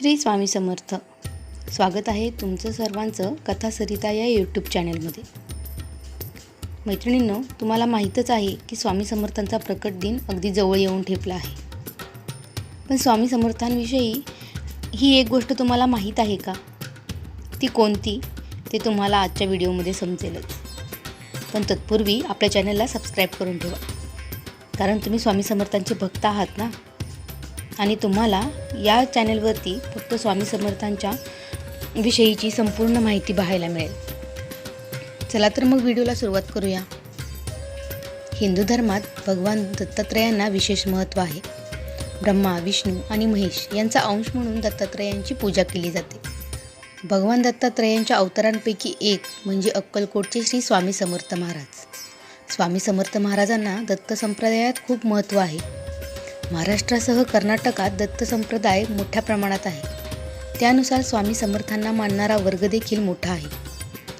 श्री स्वामी समर्थ. स्वागत आहे तुमचं सर्वांचं कथा सरिता या यूट्यूब चॅनलमध्ये मैत्रिणींनो तुम्हाला माहीतच आहे की स्वामी समर्थांचा प्रकट दिन अगदी जवळ येऊन ठेपला आहे. पण स्वामी समर्थांविषयी ही एक गोष्ट तुम्हाला माहीत आहे का? ती कोणती? ते तुम्हाला आजच्या व्हिडिओमध्ये समजेलच. पण तत्पूर्वी आपल्या चॅनलला सबस्क्राईब करून ठेवा. कारण तुम्ही स्वामी समर्थांचे भक्त आहात ना? आणि तुम्हाला या चॅनलवरती फक्त स्वामी समर्थांच्या विषयीची संपूर्ण माहिती पाहायला मिळेल. चला तर मग व्हिडिओला सुरुवात करूया. हिंदू धर्मात भगवान दत्तात्रयांना विशेष महत्त्व आहे. ब्रह्मा विष्णू आणि महेश यांचा अंश म्हणून दत्तात्रयांची पूजा केली जाते. भगवान दत्तात्रयांच्या अवतारांपैकी एक म्हणजे अक्कलकोटचे श्री स्वामी समर्थ महाराज. स्वामी समर्थ महाराजांना दत्त संप्रदायात खूप महत्त्व आहे. महाराष्ट्रासह कर्नाटकात दत्त संप्रदाय मोठ्या प्रमाणात आहे. त्यानुसार स्वामी समर्थांना मानणारा वर्ग देखील मोठा आहे.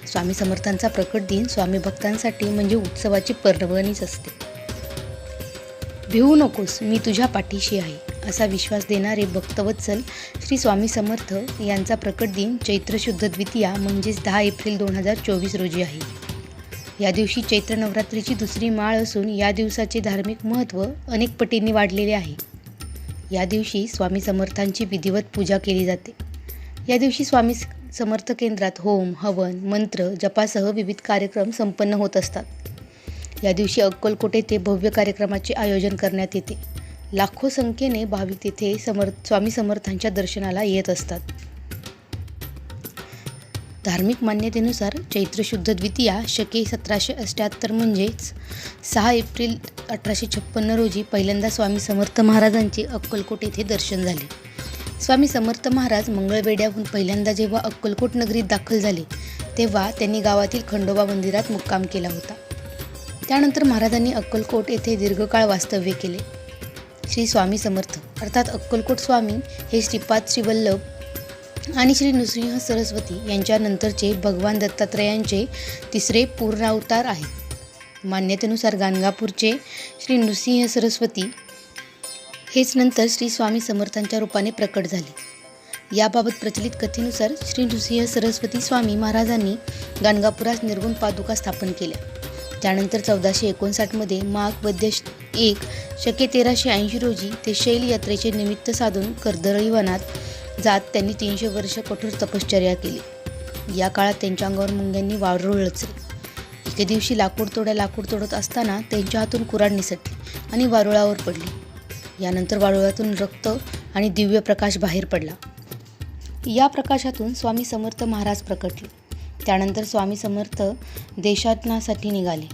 स्वामी समर्थांचा प्रकट दिन स्वामी भक्तांसाठी म्हणजे उत्सवाची पर्वणीच असते. भिवू नकोस मी तुझ्या पाठीशी आहे असा विश्वास देणारे भक्तवत्सल श्री स्वामी समर्थ यांचा प्रकट दिन चैत्र शुद्ध द्वितीया म्हणजेच दहा एप्रिल दोन हजार चोवीस रोजी आहे. या दिवशी चैत्र नवरात्रीची दुसरी माळ असून या दिवसाचे धार्मिक महत्त्व अनेक पटींनी वाढलेले आहे. या दिवशी स्वामी समर्थांची विधिवत पूजा केली जाते. या दिवशी स्वामी समर्थ केंद्रात होम हवन मंत्र जपासह विविध कार्यक्रम संपन्न होत असतात. या दिवशी अक्कलकोट येथे भव्य कार्यक्रमाचे आयोजन करण्यात येते. लाखो संख्येने भाविक तेथे समर्थ स्वामी समर्थांच्या दर्शनाला येत असतात. धार्मिक मान्यतेनुसार चैत्र शुद्ध द्वितीया शके सतराशे अष्ट्याहत्तर म्हणजेच सहा एप्रिल अठराशे छप्पन्न रोजी पहिल्यांदा स्वामी समर्थ महाराजांचे अक्कलकोट येथे दर्शन झाले. स्वामी समर्थ महाराज मंगळवेड्याहून पहिल्यांदा जेव्हा अक्कलकोट नगरीत दाखल झाले तेव्हा त्यांनी गावातील खंडोबा मंदिरात मुक्काम केला होता. त्यानंतर महाराजांनी अक्कलकोट येथे दीर्घकाळ वास्तव्य केले. श्री स्वामी समर्थ अर्थात अक्कलकोट स्वामी हे श्रीपाद श्रीवल्लभ आणि श्री नृसिंह सरस्वती यांच्यानंतरचे भगवान दत्तात्रयांचे तिसरे पूर्णावतार आहेत. मान्यतेनुसार गाणगापूरचे श्री नृसिंह सरस्वती हेच नंतर श्री स्वामी समर्थांच्या रूपाने प्रकट झाले. याबाबत प्रचलित कथेनुसार श्री नृसिंह सरस्वती स्वामी महाराजांनी गाणगापुरास निर्गुण पादुका स्थापन केल्या. त्यानंतर चौदाशे एकोणसाठमध्ये माघ वद्य एक शके तेराशे ऐंशी रोजी ते शैल यात्रेचे निमित्त साधून कर्दळी वनात जात त्यांनी तीनशे वर्ष कठोर तपश्चर्या केली. या काळात त्यांच्या अंगावर मुंग्यांनी वारुळ रचले. एके दिवशी लाकूड तोड्या लाकूड तोडत असताना त्यांच्या हातून कुराड निसटली आणि वारुळावर पडली. यानंतर वारुळातून रक्त आणि दिव्य प्रकाश बाहेर पडला. या प्रकाशातून स्वामी समर्थ महाराज प्रकटले. त्यानंतर स्वामी समर्थ देशाटनासाठी निघाले.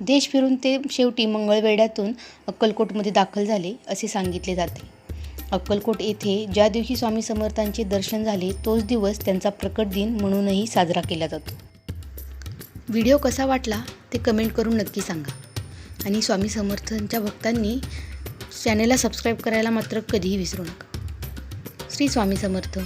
देश फिरून ते शेवटी मंगळवेढ्यातून अक्कलकोटमध्ये दाखल झाले असे सांगितले जाते. अक्कलकोट येथे ज्या दिवशी स्वामी समर्थांचे दर्शन झाले तोच दिवस त्यांचा प्रकट दिन म्हणूनही साजरा केला जातो. व्हिडिओ कसा वाटला ते कमेंट करून नक्की सांगा. आणि स्वामी समर्थांच्या भक्तांनी चॅनेलला सबस्क्राईब करायला मात्र कधीही विसरू नका. श्री स्वामी समर्थ.